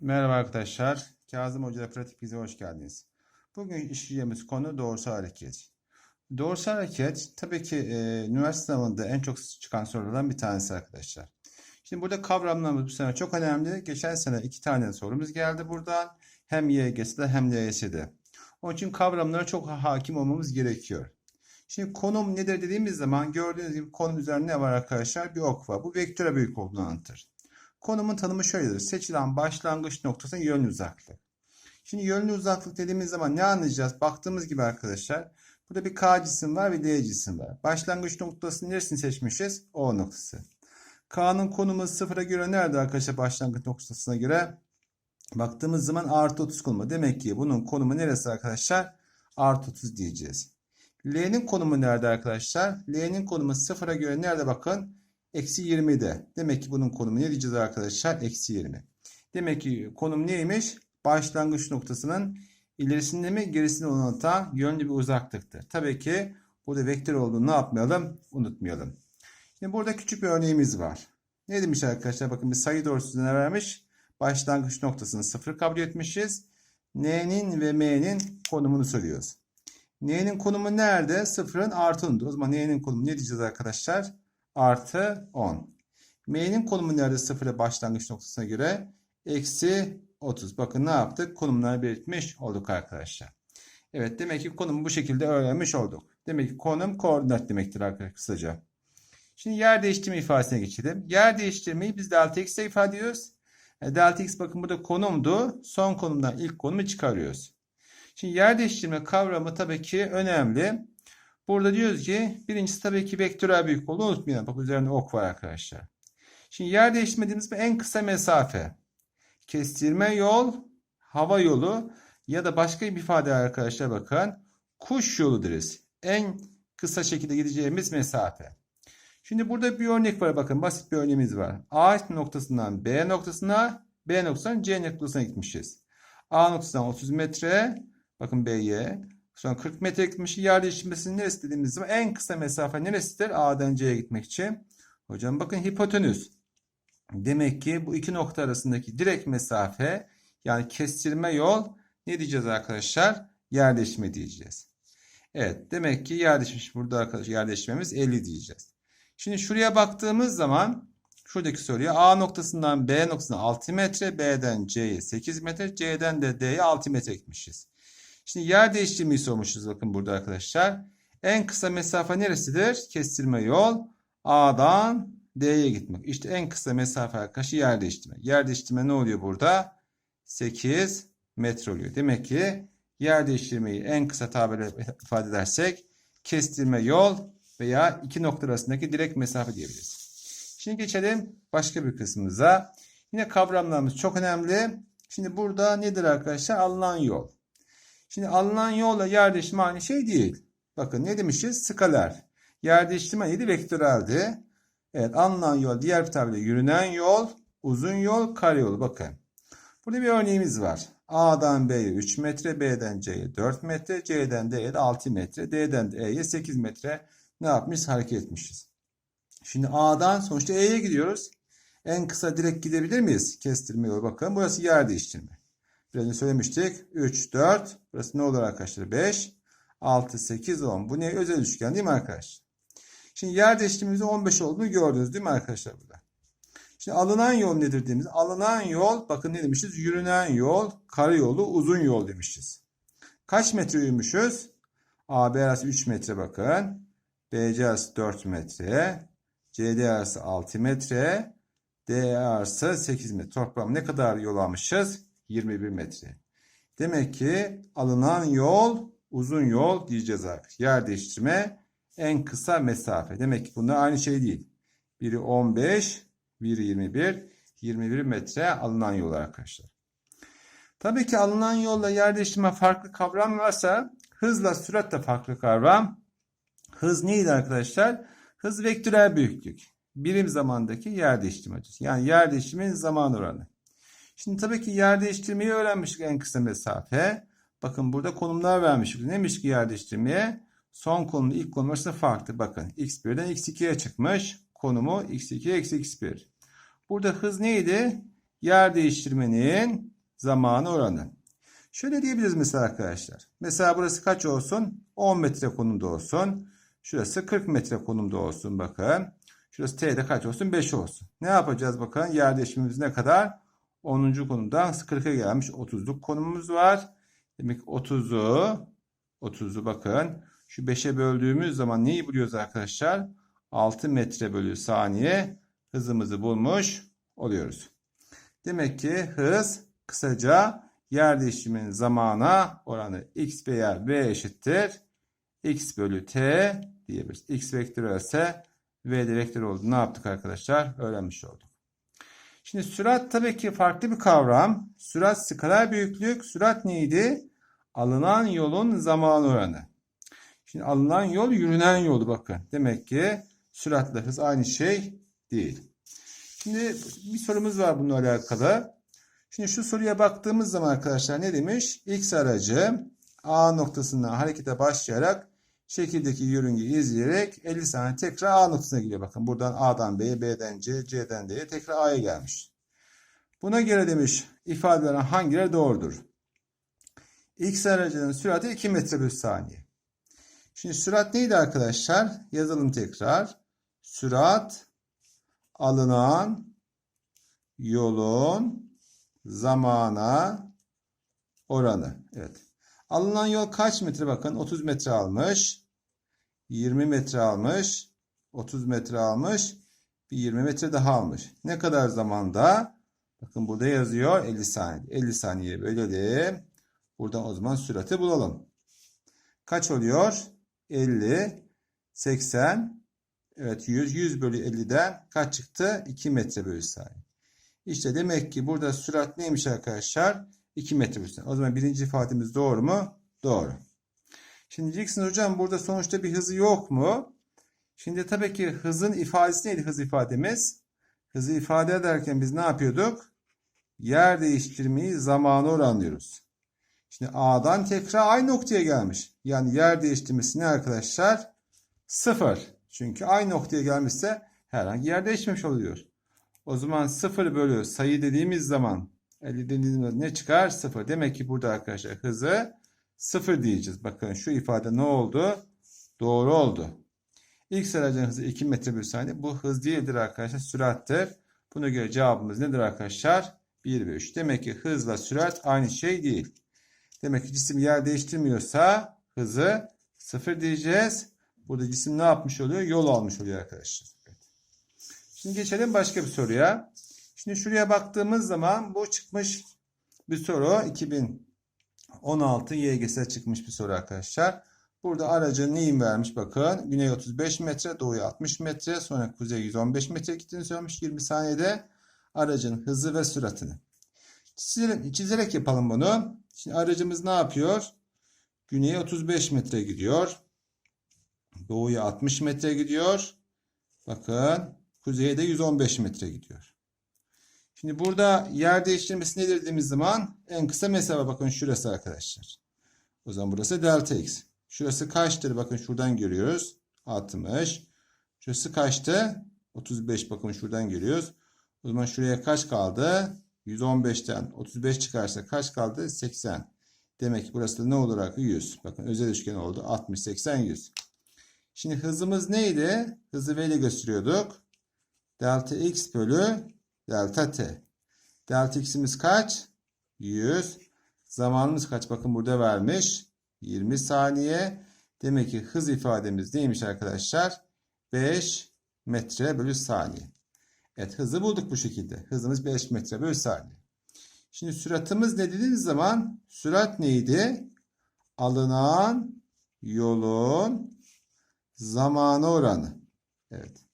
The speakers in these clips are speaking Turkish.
Merhaba arkadaşlar. Kazım Hoca Pratik Bize hoş geldiniz. Bugün işleyeceğimiz konu doğrusal hareket. Doğrusal hareket tabii ki e, üniversite sınavında en çok çıkan sorulardan bir tanesi arkadaşlar. Şimdi burada kavramlarımız bu sene çok önemli. Geçen sene iki tane sorumuz geldi buradan. Hem YGS'de hem LYS'de. Onun için kavramlara çok hakim olmamız gerekiyor. Şimdi konum nedir dediğimiz zaman gördüğünüz gibi konum üzerinde ne var arkadaşlar? Bir ok var. Bu vektöre büyük olduğunu anlatır. Konumun tanımı şöyledir. Seçilen başlangıç noktasının yönlü uzaklık. Şimdi yönlü uzaklık dediğimiz zaman ne anlayacağız? Baktığımız gibi arkadaşlar. Burada bir K cisim var ve D cisim var. Başlangıç noktasının neresini seçmişiz? O noktası. K'nın konumu sıfıra göre nerede arkadaşlar başlangıç noktasına göre? Baktığımız zaman artı 30 konumu. Demek ki bunun konumu neresi arkadaşlar? Artı 30 diyeceğiz. L'nin konumu nerede arkadaşlar? L'nin konumu sıfıra göre nerede bakın? Eksi 20'de. Demek ki bunun konumu ne diyeceğiz arkadaşlar? Eksi 20. Demek ki konum neymiş? Başlangıç noktasının ilerisinde mi gerisinde olan nokta yönlü bir uzaklıktır. Tabii ki burada vektör olduğunu ne yapmayalım? Unutmayalım. Şimdi burada küçük bir örneğimiz var. Ne demiş arkadaşlar? Bakın bir sayı doğrusunda ne vermiş? Başlangıç noktasını sıfır kabul etmişiz. N'nin ve M'nin konumunu soruyoruz. N'nin konumu nerede? Sıfırın artı 10'dur. O zaman N'nin konumu ne diyeceğiz arkadaşlar? Artı 10. M'nin konumu nerede? Sıfıra başlangıç noktasına göre. Eksi 30. Bakın ne yaptık? Konumları belirtmiş olduk arkadaşlar. Evet demek ki konumu bu şekilde öğrenmiş olduk. Demek ki konum koordinat demektir arkadaşlar kısaca. Şimdi yer değiştirme ifadesine geçelim. Yer değiştirmeyi biz delta x ile ifade ediyoruz. E, delta x bakın burada konumdu. Son konumdan ilk konumu çıkarıyoruz. Şimdi yer değiştirme kavramı tabii ki önemli. Burada diyoruz ki birincisi tabii ki vektörel büyük olduğunu unutmayalım. Bak üzerinde ok var arkadaşlar. Şimdi yer değiştirmediğimiz en kısa mesafe. Kestirme yol, hava yolu ya da başka bir ifade arkadaşlar bakın. Kuş yolu deriz. En kısa şekilde gideceğimiz mesafe. Şimdi burada bir örnek var bakın basit bir örneğimiz var. A noktasından B noktasına, B noktasından C noktasına gitmişiz. A noktasından 30 metre, bakın B'ye, sonra 40 metre gitmiş. Yer değiştirmesinin neresi dediğimiz zaman en kısa mesafe neresidir? A'dan C'ye gitmek için. Hocam bakın hipotenüs. Demek ki bu iki nokta arasındaki direkt mesafe yani kestirme yol ne diyeceğiz arkadaşlar? Yer değiştirme diyeceğiz. Evet demek ki yer değişmiş burada arkadaşlar yer değiştirmemiz 50 diyeceğiz. Şimdi şuraya baktığımız zaman şuradaki soruya A noktasından B noktasına 6 metre, B'den C'ye 8 metre, C'den de D'ye 6 metre gitmişiz. Şimdi yer değiştirmeyi sormuşuz bakın burada arkadaşlar. En kısa mesafe neresidir? Kestirme yol A'dan D'ye gitmek. İşte en kısa mesafe arkadaşı yer değiştirme. Yer değiştirme ne oluyor burada? 8 metre oluyor. Demek ki yer değiştirmeyi en kısa tabirle ifade edersek kestirme yol veya iki nokta arasındaki direkt mesafe diyebiliriz. Şimdi geçelim başka bir kısmımıza. Yine kavramlarımız çok önemli. Şimdi burada nedir arkadaşlar? Alınan yol. Şimdi alınan yolla yer değiştirme aynı şey değil. Bakın ne demişiz? Skaler. Yer değiştirme neydi? Vektöreldi. Evet alınan yol diğer bir tabirle yürünen yol, uzun yol, kare yol. Bakın. Burada bir örneğimiz var. A'dan B'ye 3 metre, B'den C'ye 4 metre, C'den D'ye de 6 metre, D'den de E'ye 8 metre ne yapmışız? Hareket etmişiz. Şimdi A'dan sonuçta E'ye gidiyoruz. En kısa direkt gidebilir miyiz? Kestirme yolu. Bakın burası yer değiştirme. Biraz önce söylemiştik. 3, 4. Burası ne olur arkadaşlar? 5, 6, 8, 10. Bu ne? Özel üçgen değil mi arkadaşlar? Şimdi yer değiştirmemizin 15 olduğunu gördünüz değil mi arkadaşlar burada? Şimdi alınan yol nedir dediğimiz? Alınan yol bakın ne demişiz? Yürünen yol, karayolu, uzun yol demişiz. Kaç metre yürümüşüz? AB arası 3 metre bakın. BC arası 4 metre. CD arası 6 metre. D arası 8 metre. Toplam ne kadar yol almışız? 21 metre. Demek ki alınan yol uzun yol diyeceğiz artık. Yer değiştirme en kısa mesafe. Demek ki bunlar aynı şey değil. Biri 15, biri 21. 21 metre alınan yol arkadaşlar. Tabii ki alınan yolla yer değiştirme farklı kavram varsa hızla sürat de farklı kavram. Hız neydi arkadaşlar? Hız vektörel büyüklük. Birim zamandaki yer değiştirme. Yani yer değiştirmenin zaman oranı. Şimdi tabii ki yer değiştirmeyi öğrenmiştik en kısa mesafe. Bakın burada konumlar vermiştik. Neymiş ki yer değiştirmeye? Son konumla ilk konum arasında farklı. Bakın x1'den x2'ye çıkmış. Konumu x2 eksi x1. Burada hız neydi? yer değiştirmenin zamanı oranı. Şöyle diyebiliriz mesela arkadaşlar. Mesela burası kaç olsun? 10 metre konumda olsun. Şurası 40 metre konumda olsun bakın. Şurası T'de kaç olsun? 5 olsun. Ne yapacağız bakın? Yer değişimimiz ne kadar? 10. konumdan 40'a gelmiş 30'luk konumumuz var. Demek 30'u 30'u bakın. Şu 5'e böldüğümüz zaman neyi buluyoruz arkadaşlar? 6 metre bölü saniye hızımızı bulmuş oluyoruz. Demek ki hız kısaca yer değişiminin zamana oranı x veya v eşittir. x bölü t diyebiliriz. x vektörü ise v de oldu. Ne yaptık arkadaşlar? Öğrenmiş olduk. Şimdi sürat tabii ki farklı bir kavram. Sürat skaler büyüklük. Sürat neydi? Alınan yolun zaman oranı. Şimdi alınan yol yürünen yolu bakın. Demek ki süratle hız aynı şey değil. Şimdi bir sorumuz var bununla alakalı. Şimdi şu soruya baktığımız zaman arkadaşlar ne demiş? X aracı A noktasından harekete başlayarak şekildeki yörüngeyi izleyerek 50 saniye tekrar A noktasına gidiyor. Bakın buradan A'dan B'ye, B'den C, C'den D'ye tekrar A'ya gelmiş. Buna göre demiş ifadelerin hangileri doğrudur? X aracının sürati 2 metre bölü saniye. Şimdi sürat neydi arkadaşlar? Yazalım tekrar. Sürat alınan yolun zamana oranı. Evet. Alınan yol kaç metre bakın? 30 metre almış. 20 metre almış. 30 metre almış. Bir 20 metre daha almış. Ne kadar zamanda? Bakın burada yazıyor 50 saniye. 50 saniye bölelim. Buradan o zaman sürati bulalım. Kaç oluyor? 50, 80, evet 100, 100 bölü 50'den kaç çıktı? 2 metre bölü saniye. İşte demek ki burada sürat neymiş arkadaşlar? 2 metre bölü saniye. O zaman birinci ifademiz doğru mu? Doğru. Şimdi diyeceksin hocam burada sonuçta bir hızı yok mu? Şimdi tabii ki hızın ifadesi neydi hız ifademiz? Hızı ifade ederken biz ne yapıyorduk? Yer değiştirmeyi zamana oranlıyoruz. Şimdi A'dan tekrar aynı noktaya gelmiş. Yani yer değiştirmesi ne arkadaşlar? Sıfır. Çünkü aynı noktaya gelmişse herhangi yer değişmemiş oluyor. O zaman sıfır bölü sayı dediğimiz zaman 50 dediğimiz ne çıkar? Sıfır. Demek ki burada arkadaşlar hızı sıfır diyeceğiz. Bakın şu ifade ne oldu? Doğru oldu. İlk aracın hızı 2 metre bölü saniye. Bu hız değildir arkadaşlar. Sürattir. Buna göre cevabımız nedir arkadaşlar? 1 ve 3. Demek ki hızla sürat aynı şey değil. Demek ki cisim yer değiştirmiyorsa hızı sıfır diyeceğiz. Burada cisim ne yapmış oluyor? Yol almış oluyor arkadaşlar. Şimdi geçelim başka bir soruya. Şimdi şuraya baktığımız zaman bu çıkmış bir soru. 2016 YGS'e çıkmış bir soru arkadaşlar. Burada aracın neyim vermiş bakın. Güney 35 metre, doğuya 60 metre, sonra kuzey 115 metre gittiğini söylemiş 20 saniyede. Aracın hızı ve süratini. Çizelim, çizerek yapalım bunu. Şimdi aracımız ne yapıyor? Güneye 35 metre gidiyor. Doğuya 60 metre gidiyor. Bakın kuzeye de 115 metre gidiyor. Şimdi burada yer değiştirmesi nedir dediğimiz zaman en kısa mesafe bakın şurası arkadaşlar. O zaman burası delta x. Şurası kaçtır? Bakın şuradan görüyoruz. 60. Şurası kaçtı? 35 bakın şuradan görüyoruz. O zaman şuraya kaç kaldı? 115'ten 35 çıkarsa kaç kaldı? 80. Demek ki burası da ne olarak 100. Bakın özel üçgen oldu. 60, 80, 100. Şimdi hızımız neydi? Hızı V ile gösteriyorduk. Delta x bölü delta t. Delta x'imiz kaç? 100. Zamanımız kaç? Bakın burada vermiş. 20 saniye. Demek ki hız ifademiz neymiş arkadaşlar? 5 metre bölü saniye. Evet hızı bulduk bu şekilde. Hızımız 5 metre bölü saniye. Şimdi süratimiz ne dediğimiz zaman sürat neydi? Alınan yolun zamanı oranı. Evet.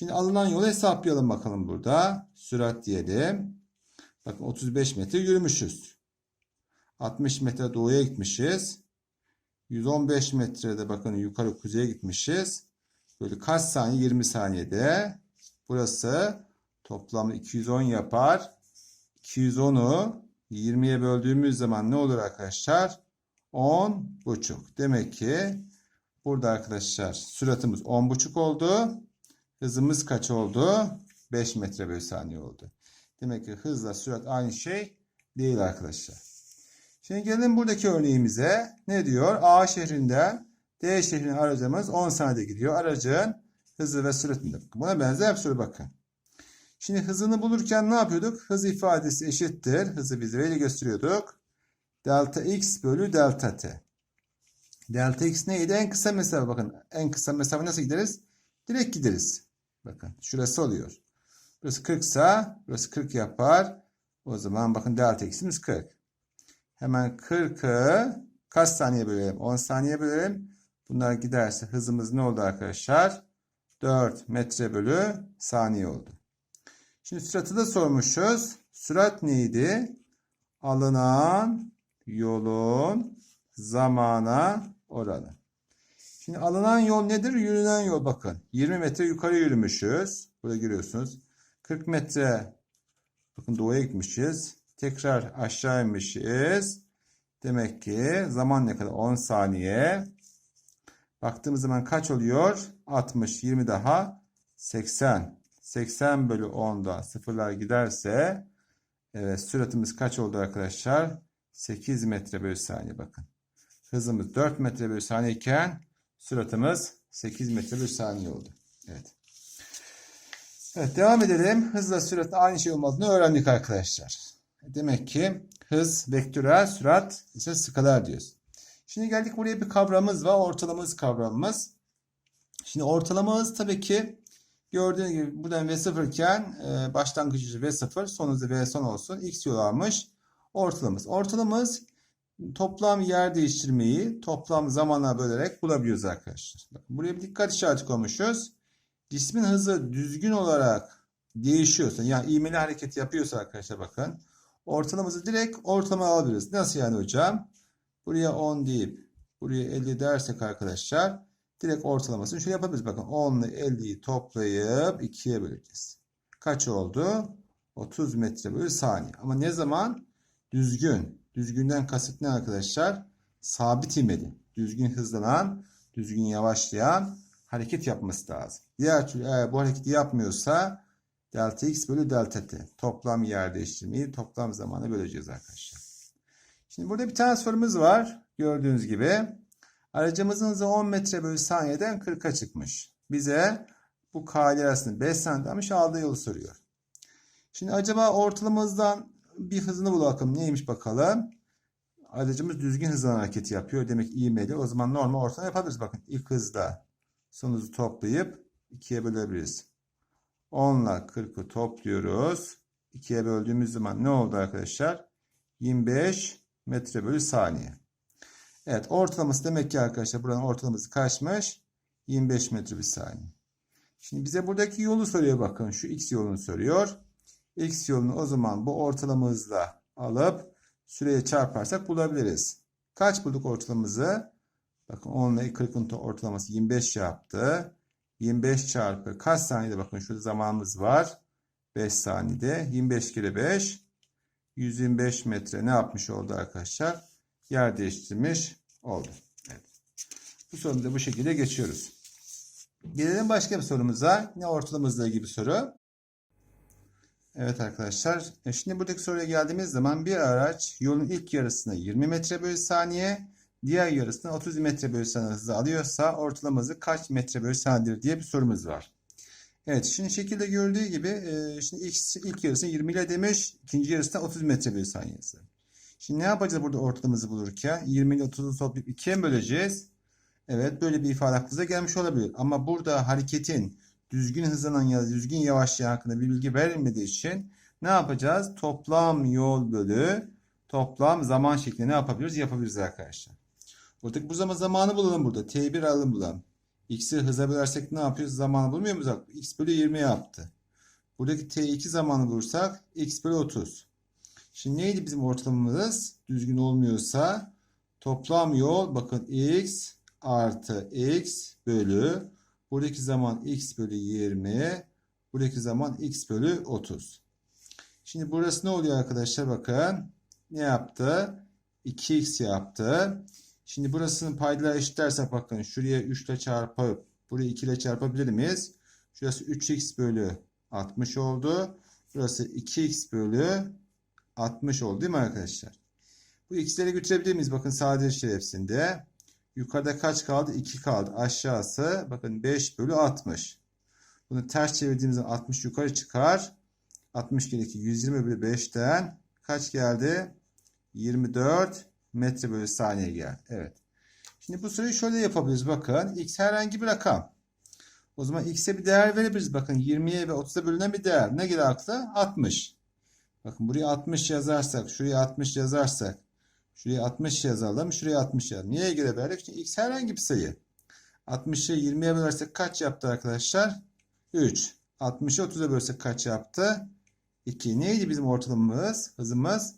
Şimdi alınan yolu hesaplayalım bakalım burada. Sürat diyelim. Bakın 35 metre yürümüşüz. 60 metre doğuya gitmişiz. 115 metrede bakın yukarı kuzeye gitmişiz. Böyle kaç saniye? 20 saniyede. Burası toplamda 210 yapar. 210'u 20'ye böldüğümüz zaman ne olur arkadaşlar? 10 buçuk. Demek ki burada arkadaşlar süratimiz 10 buçuk oldu. Hızımız kaç oldu? 5 metre bölü saniye oldu. Demek ki hızla sürat aynı şey değil arkadaşlar. Şimdi gelelim buradaki örneğimize. Ne diyor? A şehrinden D şehrine aracımız 10 saniyede gidiyor. Aracın hızı ve süratinde. Buna benzer bir soru bakın. Şimdi hızını bulurken ne yapıyorduk? Hız ifadesi eşittir. Hızı biz böyle gösteriyorduk. Delta x bölü delta t. Delta x neydi? En kısa mesafe. Bakın en kısa mesafe nasıl gideriz? Direkt gideriz. Bakın şurası oluyor. Burası 40 ise burası 40 yapar. O zaman bakın delta x'imiz 40. Hemen 40'ı kaç saniye bölelim? 10 saniye bölelim. Bunlar giderse hızımız ne oldu arkadaşlar? 4 metre bölü saniye oldu. Şimdi süratı da sormuşuz. Sürat neydi? Alınan yolun zamana oranı. Şimdi alınan yol nedir? Yürünen yol bakın. 20 metre yukarı yürümüşüz. Burada görüyorsunuz. 40 metre bakın doğuya gitmişiz. Tekrar aşağı inmişiz. Demek ki zaman ne kadar? 10 saniye. Baktığımız zaman kaç oluyor? 60, 20 daha 80. 80 bölü 10'da sıfırlar giderse evet süratimiz kaç oldu arkadaşlar? 8 metre bölü saniye bakın. Hızımız 4 metre bölü saniye iken süratimiz 8 metre bölü saniye oldu. Evet. Evet devam edelim. Hızla sürat aynı şey olmadığını öğrendik arkadaşlar. Demek ki hız, vektörel, sürat ise skalar diyoruz. Şimdi geldik buraya bir kavramımız var. Ortalama hız kavramımız. Şimdi ortalama hız tabii ki gördüğünüz gibi buradan V0 iken e, başlangıç hızı V0 son hızı V son olsun. X yol almış. Ortalamamız. Ortalamamız toplam yer değiştirmeyi toplam zamana bölerek bulabiliyoruz arkadaşlar. Buraya bir dikkat işareti koymuşuz. Cismin hızı düzgün olarak değişiyorsa yani ivmeli hareket yapıyorsa arkadaşlar bakın. Ortalamamızı direkt ortalama alabiliriz. Nasıl yani hocam? Buraya 10 deyip buraya 50 dersek arkadaşlar direkt ortalamasını şöyle yapabiliriz. Bakın 10 ile 50'yi toplayıp 2'ye böleceğiz. Kaç oldu? 30 metre bölü saniye. Ama ne zaman? Düzgün. Düzgünden kasıt ne arkadaşlar? Sabit ivmeli. Düzgün hızlanan, düzgün yavaşlayan hareket yapması lazım. Diğer türlü eğer bu hareketi yapmıyorsa delta x bölü delta t. Toplam yer değiştirmeyi toplam zamana böleceğiz arkadaşlar. Şimdi burada bir tane sorumuz var. Gördüğünüz gibi. Aracımızın hızı 10 metre bölü saniyeden 40'a çıkmış. Bize bu k'ler arasında 5 saniyede aldığı yolu soruyor. Şimdi acaba ortalama hızdan bir hızını bulalım. Neymiş bakalım. Aracımız düzgün hızla hareket yapıyor. Demek ivmeli. O zaman normal ortalama yapabiliriz. Bakın ilk hızda son hızı toplayıp 2'ye bölebiliriz. 10 ile 40'ı topluyoruz. 2'ye böldüğümüz zaman ne oldu arkadaşlar? 25 metre bölü saniye. Evet ortalaması demek ki arkadaşlar buranın ortalaması kaçmış? 25 metre bölü saniye. Şimdi bize buradaki yolu soruyor bakın. Şu x yolunu soruyor. X yolunu o zaman bu ortalama hızla alıp süreye çarparsak bulabiliriz. Kaç bulduk ortalamamızı? Bakın 10 ile 40'ın ortalaması 25 yaptı. 25 çarpı kaç saniyede bakın şurada zamanımız var. 5 saniyede. 25 kere 5 125 metre ne yapmış oldu arkadaşlar? Yer değiştirmiş oldu. Evet. Bu sorumu da bu şekilde geçiyoruz. Gelelim başka bir sorumuza. Ne ortalamamızla ilgili bir soru. Evet arkadaşlar. E şimdi buradaki soruya geldiğimiz zaman bir araç yolun ilk yarısına 20 metre bölü saniye, diğer yarısına 30 metre bölü saniye hızı alıyorsa ortalama hızı kaç metre bölü saniyedir diye bir sorumuz var. Evet şimdi şekilde gördüğü gibi e, şimdi ilk, ilk yarısını 20 ile demiş. ikinci yarısına 30 metre bölü saniyesi. Şimdi ne yapacağız burada ortalamamızı bulurken? 20 ile 30'u toplayıp 2'ye mi böleceğiz? Evet böyle bir ifade aklınıza gelmiş olabilir. Ama burada hareketin düzgün hızlanan ya da düzgün yavaşlayan hakkında bir bilgi verilmediği için ne yapacağız? Toplam yol bölü toplam zaman şeklinde ne yapabiliriz? Yapabiliriz arkadaşlar. Buradaki bu zaman zamanı bulalım burada. T1 alalım bulalım. X'i hıza bölersek ne yapıyoruz? Zamanı bulmuyor muyuz? X bölü 20 yaptı. Buradaki T2 zamanı bulursak X bölü 30. Şimdi neydi bizim ortalamamız? Düzgün olmuyorsa toplam yol bakın X artı X bölü buradaki zaman X bölü 20 buradaki zaman X bölü 30. Şimdi burası ne oluyor arkadaşlar? Bakın ne yaptı? 2X yaptı. Şimdi burasının paydaları eşitlersek bakın şuraya 3 ile çarpıp buraya 2 ile çarpabilir miyiz? Şurası 3x bölü 60 oldu. Burası 2x bölü 60 oldu değil mi arkadaşlar? Bu x'leri götürebilir miyiz? Bakın sadeleştir hepsinde. Yukarıda kaç kaldı? 2 kaldı. Aşağısı bakın 5 bölü 60. Bunu ters çevirdiğimiz zaman 60 yukarı çıkar. 60 kere 2 120 bölü 5'ten kaç geldi? 24 metre bölü saniye geldi. Evet. Şimdi bu soruyu şöyle yapabiliriz. Bakın x herhangi bir rakam. O zaman x'e bir değer verebiliriz. Bakın 20'ye ve 30'a bölünen bir değer. Ne gelir akla? 60. Bakın buraya 60 yazarsak, şuraya 60 yazarsak, şuraya 60 yazalım, şuraya 60 yazalım. Niye göre verdik? Çünkü x herhangi bir sayı. 60'ı 20'ye bölersek kaç yaptı arkadaşlar? 3. 60'ı 30'a bölsek kaç yaptı? 2. Neydi bizim ortalamamız? Hızımız?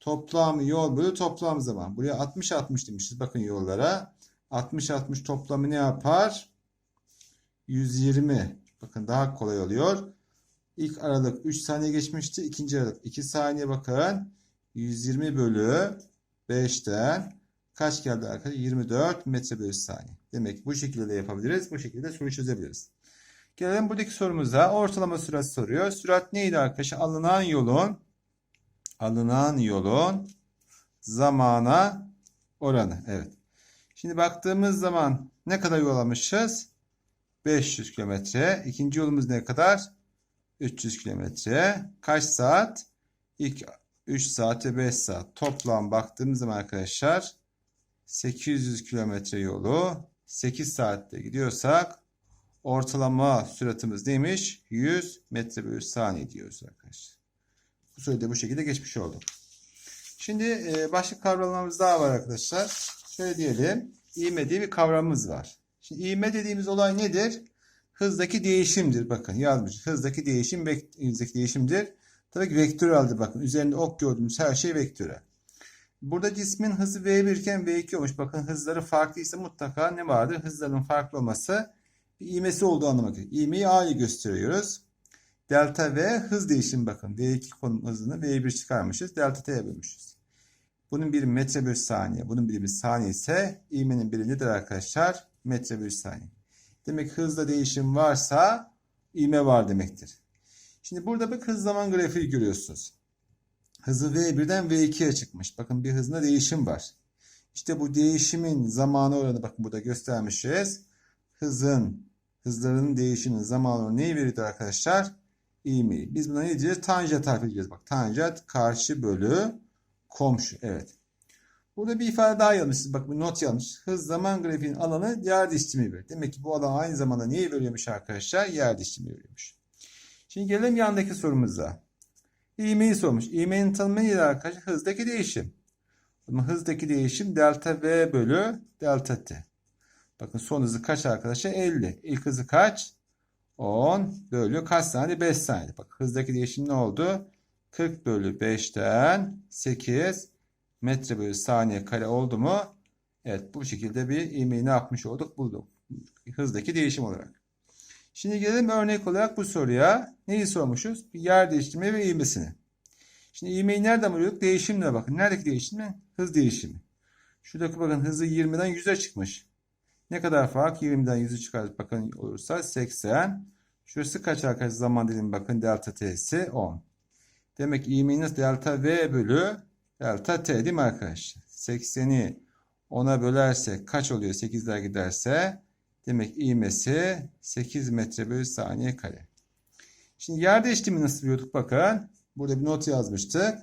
Toplam yol bölü toplam zaman. Buraya 60 60 demişiz. Bakın yollara. 60 60 toplamı ne yapar? 120. Bakın daha kolay oluyor. İlk aralık 3 saniye geçmişti. İkinci aralık 2 saniye bakın. 120 bölü 5'ten kaç geldi arkadaşlar? 24 metre bölü saniye. Demek bu şekilde de yapabiliriz. Bu şekilde soruyu çözebiliriz. Gelelim buradaki sorumuza. Ortalama sürat soruyor. Sürat neydi arkadaşlar? Alınan yolun alınan yolun zamana oranı. Evet. Şimdi baktığımız zaman ne kadar yol almışız? 500 kilometre. İkinci yolumuz ne kadar? 300 kilometre. Kaç saat? İlk 3 saat ve 5 saat. Toplam baktığımız zaman arkadaşlar 800 kilometre yolu 8 saatte gidiyorsak ortalama süratimiz neymiş? 100 metre bölü saniye diyoruz arkadaşlar. Bu soruyu da bu şekilde geçmiş olduk. Şimdi e, başka kavramlarımız daha var arkadaşlar. Şöyle diyelim. İğme diye bir kavramımız var. Şimdi ivme dediğimiz olay nedir? Hızdaki değişimdir. Bakın yazmış. Hızdaki değişim hızdaki değişimdir. Tabii ki vektöreldir. Bakın üzerinde ok gördüğümüz her şey vektörel. Burada cismin hızı V1 iken V2 olmuş. Bakın hızları farklıysa mutlaka ne vardır? Hızların farklı olması bir ivmesi olduğu anlamına gelir. İvmeyi A ile gösteriyoruz. Delta V hız değişimi bakın. V2 konum hızını V1 çıkarmışız. Delta T'ye bölmüşüz. Bunun biri metre bölü saniye. Bunun biri bir saniye ise ivmenin biri nedir arkadaşlar? Metre bölü saniye. Demek hızda değişim varsa ivme var demektir. Şimdi burada bir hız zaman grafiği görüyorsunuz. Hızı V1'den V2'ye çıkmış. Bakın bir hızında değişim var. İşte bu değişimin zamanı oranı bakın burada göstermişiz. Hızın, hızların değişiminin zamanı oranı neyi veriyor arkadaşlar? İğmeyi. Biz buna ne diyeceğiz? Tanjant tarif edeceğiz. Bak tanjant karşı bölü komşu. Evet. Burada bir ifade daha yanlış. Bak bir not yanlış. Hız zaman grafiğinin alanı yer değişimi verir. Demek ki bu alan aynı zamanda neyi veriyormuş arkadaşlar? Yer değişimi veriyormuş. Şimdi gelelim yandaki sorumuza. İğmeyi sormuş. İğmenin tanımı nedir arkadaşlar? Hızdaki değişim. Ama hızdaki değişim delta V bölü delta T. Bakın son hızı kaç arkadaşlar? 50. İlk hızı kaç? 10 bölü kaç saniye? 5 saniye. Bak hızdaki değişim ne oldu? 40 bölü 5'ten 8 metre bölü saniye kare oldu mu? Evet bu şekilde bir ivmeyi ne yapmış olduk? Bulduk. Hızdaki değişim olarak. Şimdi gelelim örnek olarak bu soruya. Neyi sormuşuz? Bir yer değiştirme ve ivmesini. Şimdi ivmeyi nereden buluyorduk? Değişimle bakın. Neredeki değişim mi? Hız değişimi. Şuradaki bakın hızı 20'den 100'e çıkmış. Ne kadar fark? 20'den 100'ü çıkartıp bakın olursa 80. Şurası kaç arkadaşlar zaman dilimi bakın delta t'si 10. Demek ivmeniz delta v bölü delta t değil mi arkadaşlar? 80'i 10'a bölersek kaç oluyor? 8'ler giderse demek ivmesi 8 metre bölü saniye kare. Şimdi yer değiştirmeyi nasıl buluyorduk? Bakın burada bir not yazmıştık.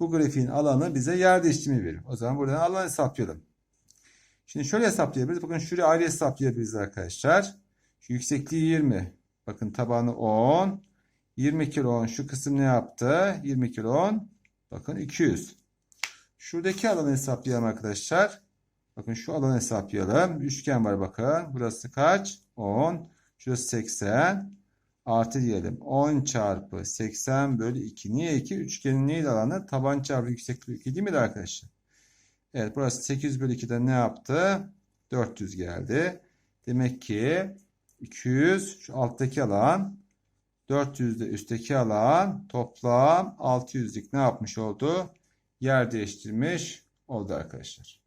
Bu grafiğin alanı bize yer değiştirmeyi verir. O zaman buradan alan hesaplayalım. Şimdi şöyle hesaplayabiliriz. Bakın şuraya ayrı hesaplayabiliriz arkadaşlar. Şu yüksekliği 20. Bakın tabanı 10. 20 kilo 10. Şu kısım ne yaptı? 20 kilo 10. Bakın 200. Şuradaki alanı hesaplayalım arkadaşlar. Bakın şu alanı hesaplayalım. Üçgen var bakın. Burası kaç? 10. Şurası 80. Artı diyelim. 10 çarpı 80 bölü 2. Niye 2? Üçgenin neydi alanı? Taban çarpı yükseklik 2 değil miydi arkadaşlar? Evet burası 800 bölü 2'de ne yaptı? 400 geldi. Demek ki 200 şu alttaki alan 400 de üstteki alan toplam 600'lik ne yapmış oldu? Yer değiştirmiş oldu arkadaşlar.